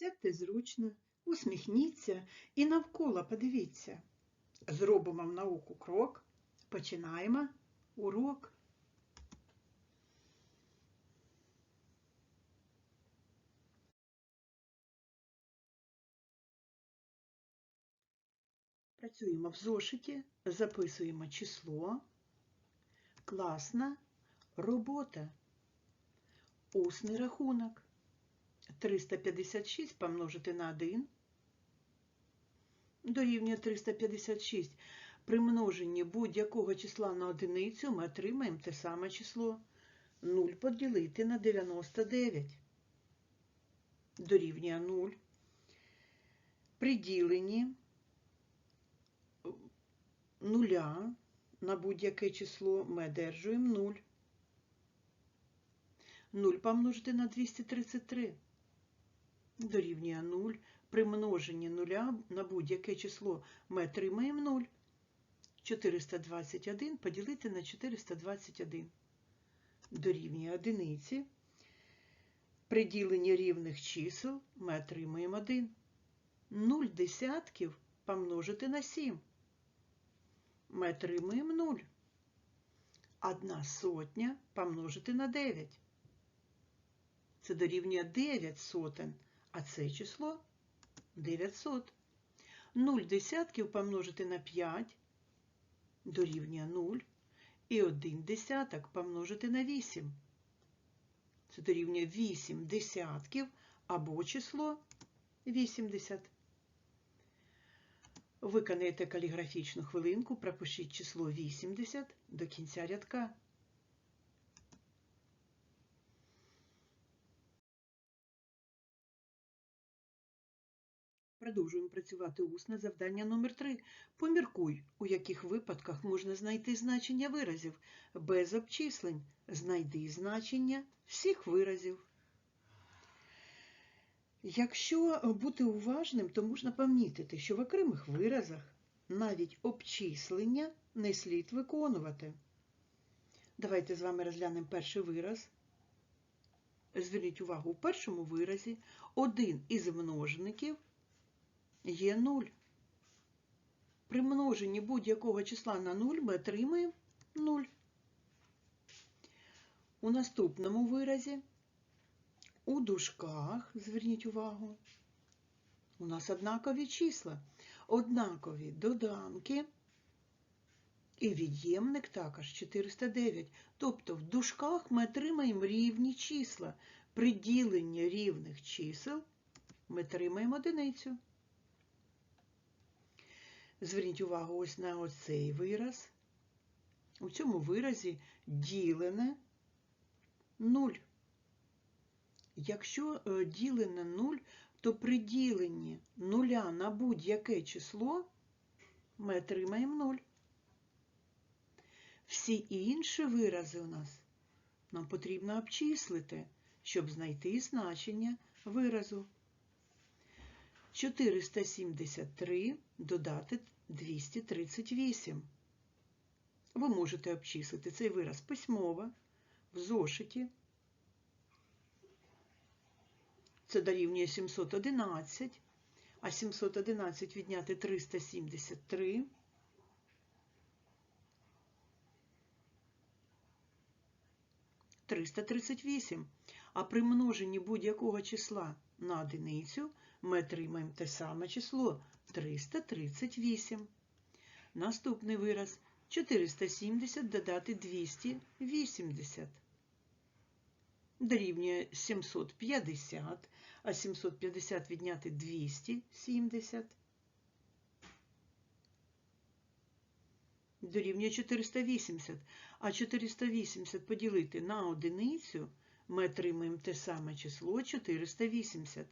Сядьте зручно, усміхніться і навколо подивіться. Зробимо в науку крок. Починаємо урок. Працюємо в зошиті, записуємо число. Класна робота. Усний рахунок. 356 помножити на 1 дорівнює 356. При множенні будь-якого числа на одиницю ми отримаємо те саме число. 0 поділити на 99. Дорівнює 0. При діленні нуля на будь-яке число ми одержуємо 0. 0 помножити на 233 дорівнює 0. При множенні нуля на будь-яке число ми отримаємо 0. 421 поділити на 421 дорівнює одиниці. При діленні рівних чисел ми отримаємо 1. 0 десятків помножити на 7. Ми отримаємо 0. 1 сотня помножити на 9. Це дорівнює 9 сотень, а це число 900. 0 десятків помножити на 5 дорівнює 0. І 1 десяток помножити на 8. Це дорівнює 8 десятків або число 80. Виконайте каліграфічну хвилинку, пропишіть число 80 до кінця рядка. Продовжуємо працювати усне завдання номер 3 Поміркуй, у яких випадках можна знайти значення виразів без обчислень. Знайди значення всіх виразів. Якщо бути уважним, то можна помітити, що в окремих виразах навіть обчислення не слід виконувати. Давайте з вами розглянемо перший вираз. Зверніть увагу, у першому виразі один із множників є 0. При множенні будь-якого числа на 0 ми отримаємо 0. У наступному виразі у дужках, зверніть увагу, у нас однакові числа, однакові доданки і від'ємник також 409. Тобто в дужках ми отримаємо рівні числа. При діленні рівних чисел ми отримаємо одиницю. Зверніть увагу ось на оцей вираз. У цьому виразі ділене 0. Якщо ділене 0, то при діленні нуля на будь-яке число ми отримаємо 0. Всі інші вирази у нас нам потрібно обчислити, щоб знайти значення виразу. 473 додати 238. Ви можете обчислити цей вираз письмово, в зошиті. Це дорівнює 711, а 711 відняти 373. Триста тридцять вісім. А при множенні будь-якого числа на одиницю ми отримаємо те саме число 338. Наступний вираз 470 додати 280. Дорівнює 750, а 750 відняти 270. Дорівнює 480, а 480 поділити на одиницю ми отримаємо те саме число 480.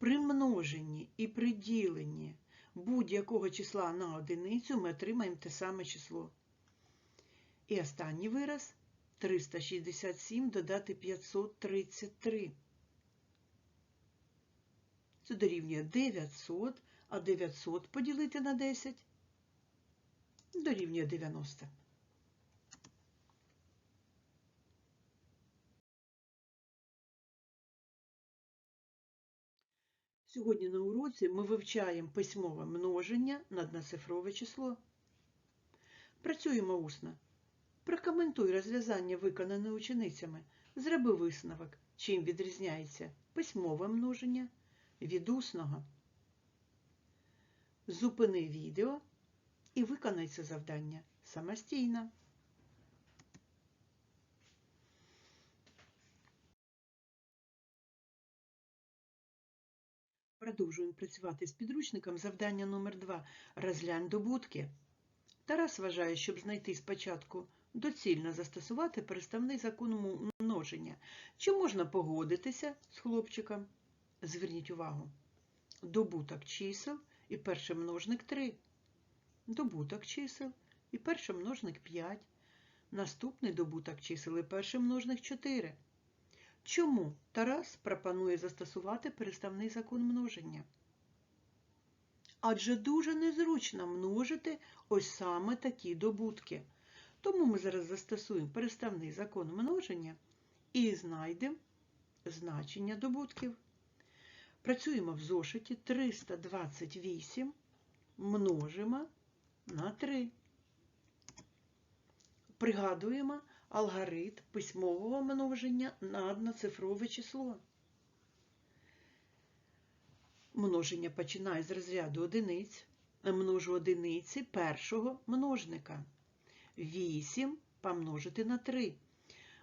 При множенні і при діленні будь-якого числа на одиницю ми отримаємо те саме число. І останній вираз 367 додати 533. Це дорівнює 900, а 900 поділити на 10 дорівнює 90. Сьогодні на уроці ми вивчаємо письмове множення на одноцифрове число. Працюємо усно. Прокоментуй розв'язання, виконане ученицями. Зроби висновок, чим відрізняється письмове множення від усного. Зупини відео і виконай це завдання самостійно. Продовжуємо працювати з підручником. Завдання номер 2 Розглянь добутки. Тарас вважає, щоб знайти спочатку доцільно застосувати переставний закон множення. Чи можна погодитися з хлопчиком? Зверніть увагу. Добуток чисел і перший множник 3. Добуток чисел і перший множник 5. Наступний добуток чисел і перший множник 4. Чому Тарас пропонує застосувати переставний закон множення? Адже дуже незручно множити ось саме такі добутки. Тому ми зараз застосуємо переставний закон множення і знайдемо значення добутків. Працюємо в зошиті 328 множимо на 3. Пригадуємо алгоритм письмового множення на одноцифрове число. Множення починає з розряду одиниць. Множу одиниці першого множника. 8 помножити на 3.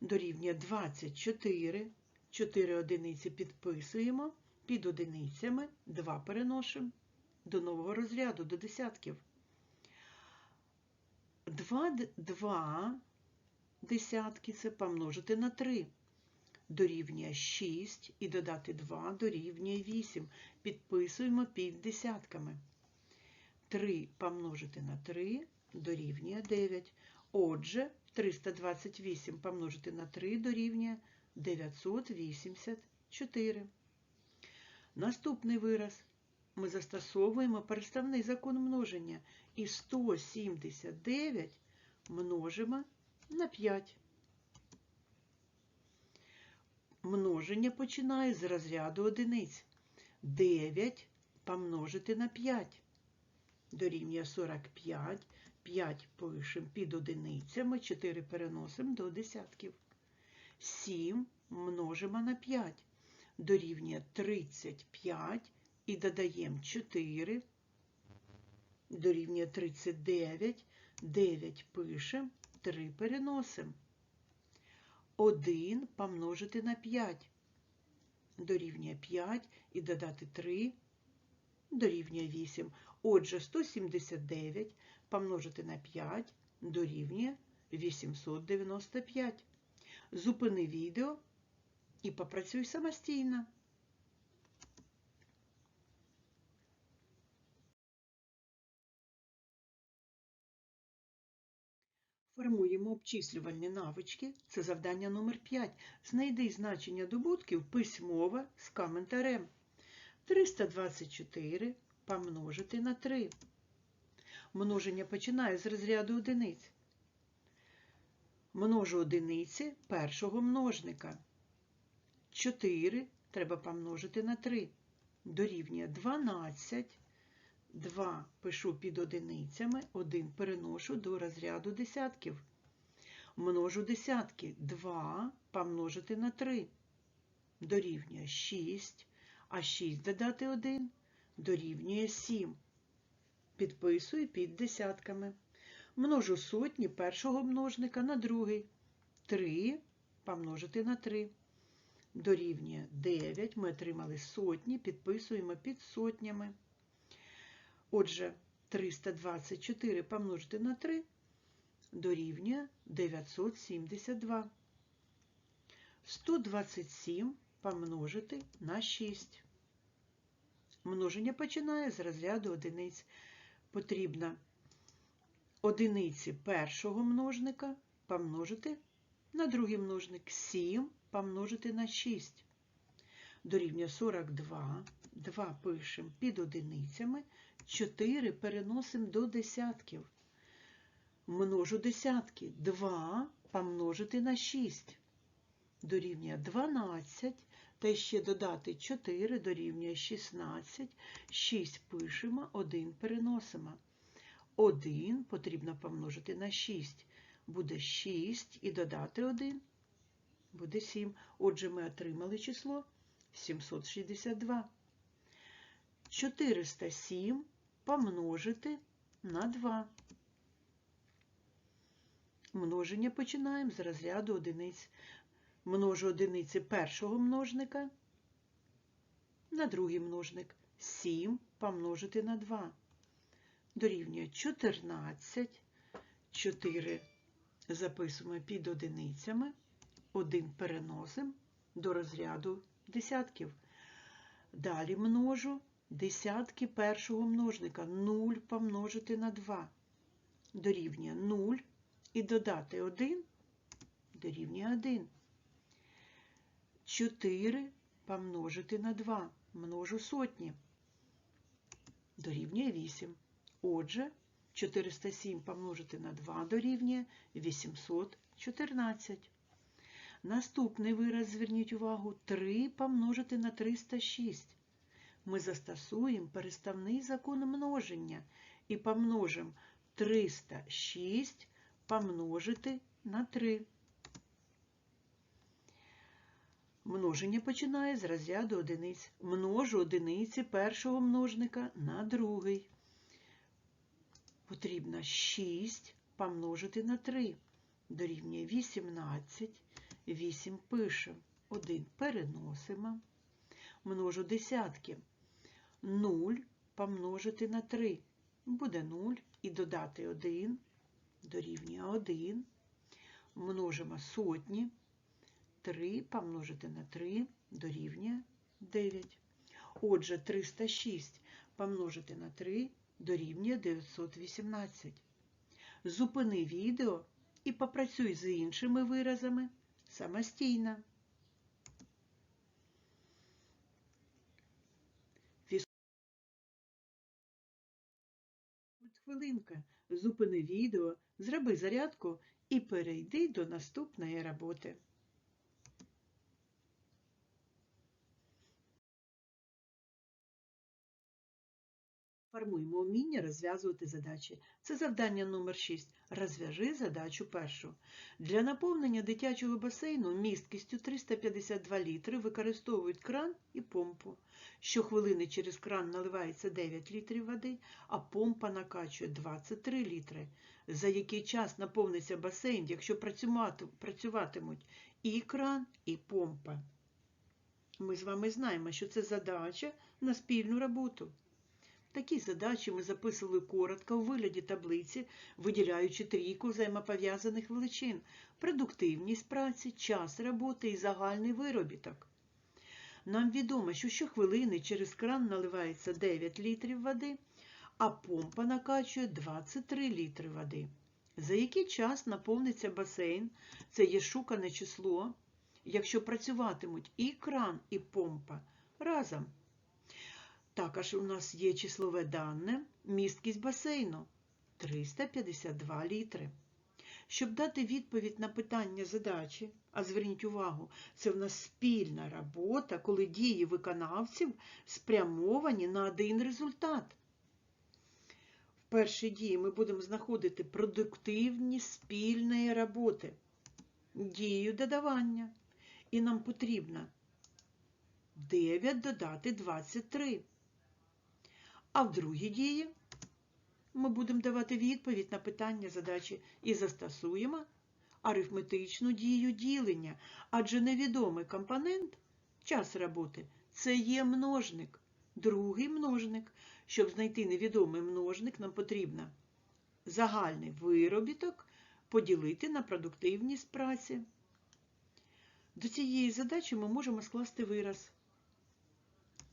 Дорівнює 24. 4 одиниці підписуємо. Під одиницями 2 переносимо до нового розряду, до десятків. 2, 2 десятки це помножити на 3. Дорівнює 6 і додати 2 дорівнює 8. Підписуємо під десятками. 3 помножити на 3 дорівнює 9. Отже, 328 помножити на 3 дорівнює 984. Наступний вираз. Ми застосовуємо переставний закон множення і 179 множимо на 5. Множення починає з розряду одиниць. 9 помножити на 5. Дорівнює 45. 5 пишемо під одиницями, 4 переносимо до десятків. 7 множимо на 5. Дорівнює 35 і додаємо 4. Дорівнює 39. 9 пишемо, 3 переносимо. 1 помножити на 5. Дорівнює 5 і додати 3 дорівнює 8. Отже, 179 помножити на 5 дорівнює 895. Зупини відео і попрацюй самостійно. Формуємо обчислювальні навички. Це завдання номер 5. Знайди значення добутків письмове з коментарем. 324 помножити на 3. Множення починає з розряду одиниць. Множу одиниці першого множника. 4 треба помножити на 3. Дорівнює 12. 2 пишу під одиницями, 1 переношу до розряду десятків. Множу десятки. 2 помножити на 3. Дорівнює 6, а 6 додати 1 дорівнює 7. Підписую під десятками. Множу сотні першого множника на другий. 3 помножити на 3. Дорівнює 9. Ми отримали сотні, підписуємо під сотнями. Отже, 324 помножити на 3 дорівнює 972. 127 помножити на 6. Множення починає з розряду одиниць. Потрібно одиниці першого множника помножити на другий множник. 7 помножити на 6. Дорівнює 42. 2 пишемо під одиницями. 4 переносимо до десятків. Множу десятки. 2 помножити на 6. дорівнює 12, та ще додати 4 дорівнює 16, 6 пишемо, 1 переносимо. 1 потрібно помножити на 6, буде 6 і додати 1 буде 7. Отже, ми отримали число 762. 407 помножити на 2. Множення починаємо з розряду одиниць. Множу одиниці першого множника на другий множник. 7 помножити на 2. Дорівнює 14. 4 записуємо під одиницями. 1 переносимо до розряду десятків. Далі множу десятки першого множника. 0 помножити на 2. Дорівнює 0 і додати 1 дорівнює 1. 4 помножити на 2. Множу сотні. Дорівнює 8. Отже, 407 помножити на 2 дорівнює 814. Наступний вираз, зверніть увагу, 3 помножити на 306. Ми застосуємо переставний закон множення і помножимо 306 помножити на 3. Множення починає з розряду одиниць. Множу одиниці першого множника на другий. Потрібно 6 помножити на 3. Дорівнює 18. 8 пишемо. 1 переносимо. Множу десятки. 0 помножити на 3. Буде 0 і додати 1 дорівнює 1. Множимо сотні. 3 помножити на 3 дорівнює 9. Отже, 306 помножити на 3 дорівнює 918. Зупини відео і попрацюй з іншими виразами самостійно. Хвилинка, зупини відео, зроби зарядку і перейди до наступної роботи. Формуємо вміння розв'язувати задачі. Це завдання номер 6. Розв'яжи задачу першу. Для наповнення дитячого басейну місткістю 352 літри використовують кран і помпу. Щохвилини через кран наливається 9 літрів води, а помпа накачує 23 літри. За який час наповниться басейн, якщо працюватимуть і кран, і помпа. Ми з вами знаємо, що це задача на спільну роботу. Такі задачі ми записували коротко у вигляді таблиці, виділяючи трійку взаємопов'язаних величин, продуктивність праці, час роботи і загальний виробіток. Нам відомо, що щохвилини через кран наливається 9 літрів води, а помпа накачує 23 літри води. За який час наповниться басейн, це є шукане число, якщо працюватимуть і кран, і помпа разом. Також у нас є числове дане, місткість басейну 352 літри. Щоб дати відповідь на питання задачі, а зверніть увагу, це в нас спільна робота, коли дії виконавців спрямовані на один результат. В першій дії ми будемо знаходити продуктивність спільної роботи, дію додавання. І нам потрібно 9 додати 23. А в другій дії ми будемо давати відповідь на питання задачі і застосуємо арифметичну дію ділення, адже невідомий компонент час роботи це є множник, другий множник. Щоб знайти невідомий множник, нам потрібно загальний виробіток поділити на продуктивність праці. До цієї задачі ми можемо скласти вираз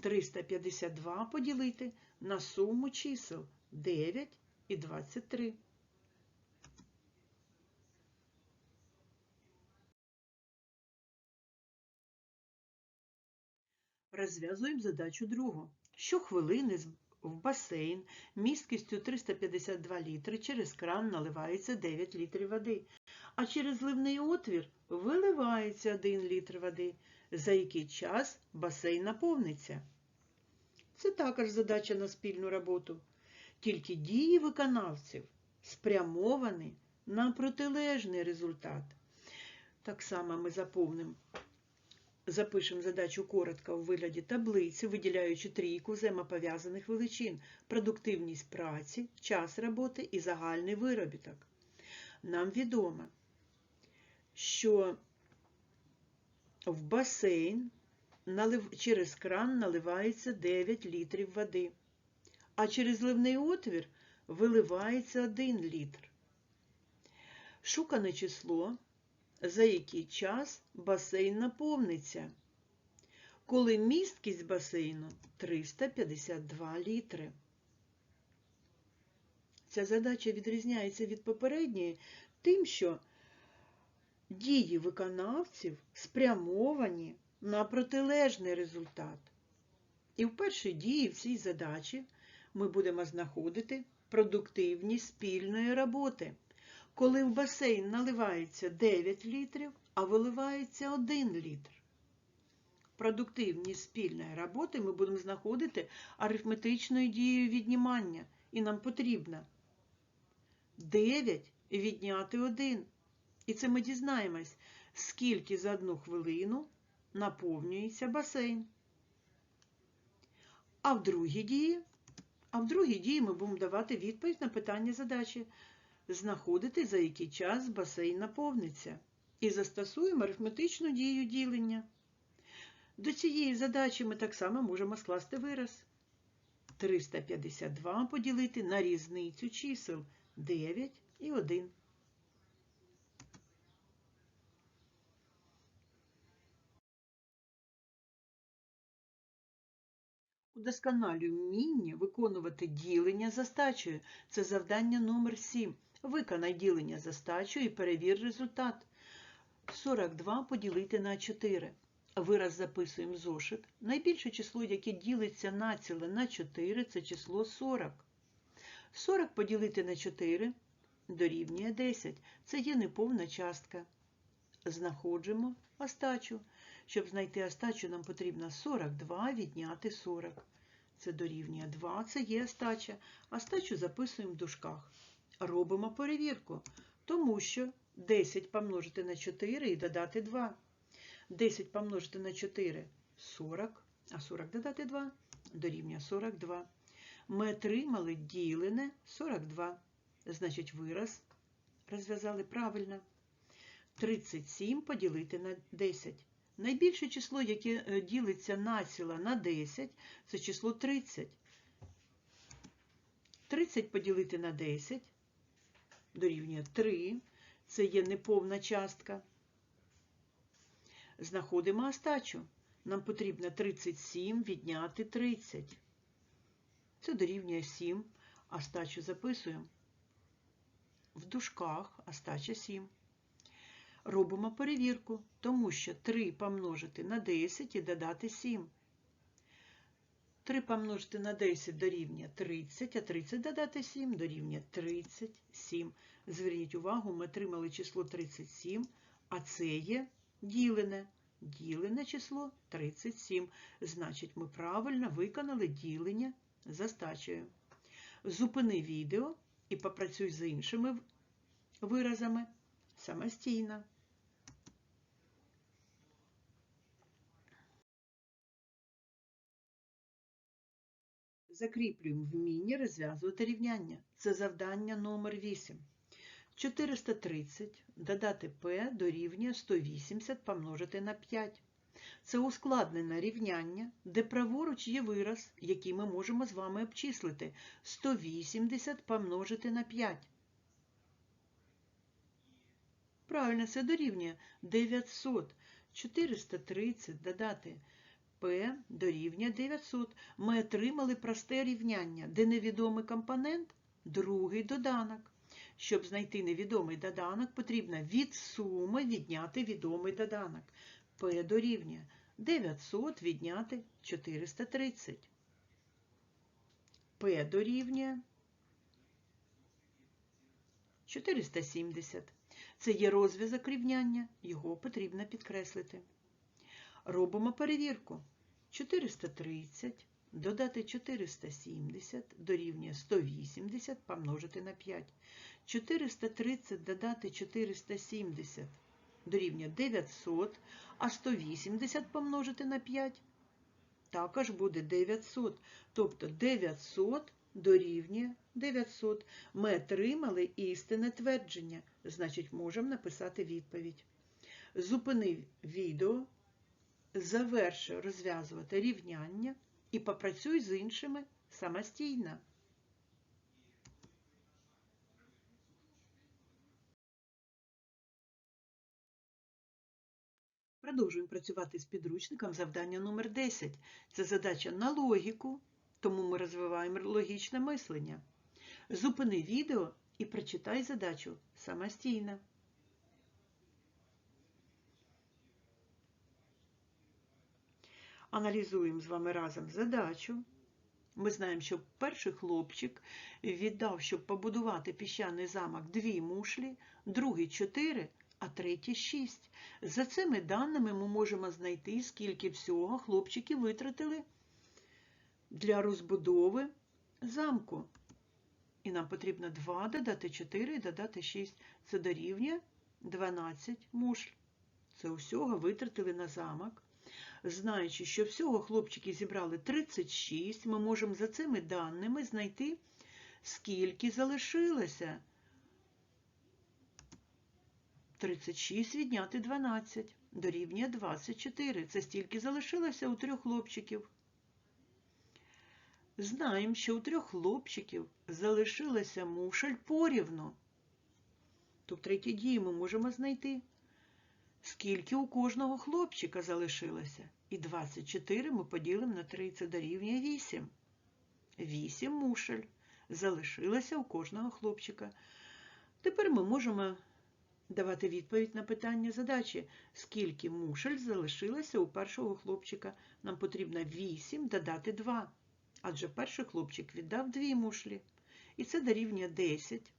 352 поділити на суму чисел 9 і 23. Розв'язуємо задачу другу. Щохвилини в басейн місткістю 352 літри через кран наливається 9 літрів води, а через зливний отвір виливається 1 літр води, за який час басейн наповниться. Це також задача на спільну роботу. Тільки дії виконавців спрямовані на протилежний результат. Так само ми заповнимо, запишемо задачу коротко у вигляді таблиці, виділяючи трійку взаємопов'язаних величин, продуктивність праці, час роботи і загальний виробіток. Нам відомо, що в басейн через кран наливається 9 літрів води, а через ливний отвір виливається 1 літр. Шукане число, за який час басейн наповниться, коли місткість басейну 352 літри. Ця задача відрізняється від попередньої тим, що дії виконавців спрямовані на протилежний результат. І в першій дії в цій задачі ми будемо знаходити продуктивність спільної роботи, коли в басейн наливається 9 літрів, а виливається 1 літр. Продуктивність спільної роботи ми будемо знаходити арифметичною дією віднімання, і нам потрібно 9 відняти 1. І це ми дізнаємось, скільки за одну хвилину наповнюється басейн. А в другій дії, а в другій дії ми будемо давати відповідь на питання задачі, знаходити, за який час басейн наповниться. І застосуємо арифметичну дію ділення. До цієї задачі ми так само можемо скласти вираз. 352 поділити на різницю чисел 9 і 1. Удосконалюй вміння виконувати ділення за стачею. Це завдання номер 7. Виконай ділення за стачею і перевір результат. 42 поділити на 4. Вираз записуємо зошит. Найбільше число, яке ділиться націле на 4, це число 40. 40 поділити на 4 дорівнює 10. Це є неповна частка. Знаходимо остачу. Щоб знайти остачу, нам потрібно 42 відняти 40. Це дорівнює 2, це є остача. Остачу записуємо в дужках. Робимо перевірку, тому що 10 помножити на 4 і додати 2. 10 помножити на 4 40, а 40 додати 2 дорівнює 42. Ми отримали ділене 42. Значить, вираз розв'язали правильно. 37 поділити на 10. Найбільше число, яке е, ділиться націла на 10, це число 30. 30 поділити на 10 дорівнює 3. Це є неповна частка. Знаходимо остачу. Нам потрібно 37 відняти 30. Це дорівнює 7. Остачу записуємо. В дужках остача 7. Робимо перевірку, тому що 3 помножити на 10 і додати 7. 3 помножити на 10 дорівнює 30, а 30 додати 7 дорівнює 37. Зверніть увагу, ми отримали число 37, а це є ділене. Ділене число 37. Значить, ми правильно виконали ділення за стачею. Зупини відео і попрацюй з іншими виразами самостійно. Закріплюємо вміння розв'язувати рівняння. Це завдання номер 8. 430 додати p дорівнює 180 помножити на 5. Це ускладнене рівняння, де праворуч є вираз, який ми можемо з вами обчислити 180 помножити на 5. Правильно, це дорівнює 900. 430 додати P дорівнює 900. Ми отримали просте рівняння, де невідомий компонент другий доданок. Щоб знайти невідомий доданок, потрібно від суми відняти відомий доданок. P дорівнює 900 відняти 430. P дорівнює 470. Це є розв'язок рівняння, його потрібно підкреслити. Робимо перевірку. 430 додати 470 дорівнює 180 помножити на 5. 430 додати 470 дорівнює 900, а 180 помножити на 5 також буде 900. Тобто 900 дорівнює 900. Ми отримали істинне твердження, значить, можемо написати відповідь. Зупини відео, заверши розв'язувати рівняння і попрацюй з іншими самостійно. Продовжуємо працювати з підручником завдання номер 10. Це задача на логіку, тому ми розвиваємо логічне мислення. Зупини відео і прочитай задачу самостійно. Аналізуємо з вами разом задачу. Ми знаємо, що перший хлопчик віддав, щоб побудувати піщаний замок дві мушлі, другий чотири, а третій шість. За цими даними ми можемо знайти, скільки всього хлопчики витратили для розбудови замку. І нам потрібно 2 додати 4 і додати 6. Це дорівнює 12 мушль. Це усього витратили на замок. Знаючи, що всього хлопчики зібрали 36, ми можемо за цими даними знайти, скільки залишилося. 36 відняти 12 дорівнює 24. Це стільки залишилося у трьох хлопчиків. Знаємо, що у трьох хлопчиків залишилася мушель порівну. То в третій дії ми можемо знайти, скільки у кожного хлопчика залишилося. І 24 ми поділимо на 3, це дорівнює 8. 8 мушель залишилося у кожного хлопчика. Тепер ми можемо давати відповідь на питання задачі, скільки мушель залишилося у першого хлопчика. Нам потрібно 8 додати 2. Адже перший хлопчик віддав 2 мушлі. І це дорівнює 10.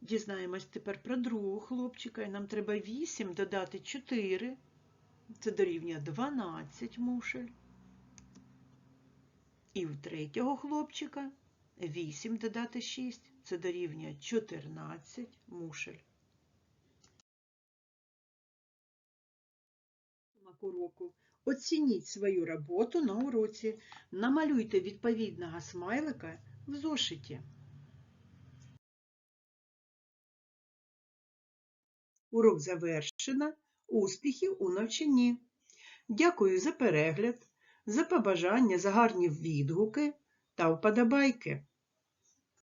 Дізнаємось тепер про другого хлопчика. І нам треба 8 додати 4. Це дорівнює 12 мушель. І у третього хлопчика 8 додати 6. Це дорівнює 14 мушель. Уроку. Оцініть свою роботу на уроці. Намалюйте відповідного смайлика в зошиті. Урок завершено. Успіхів у навчанні. Дякую за перегляд, за побажання, за гарні відгуки та вподобайки.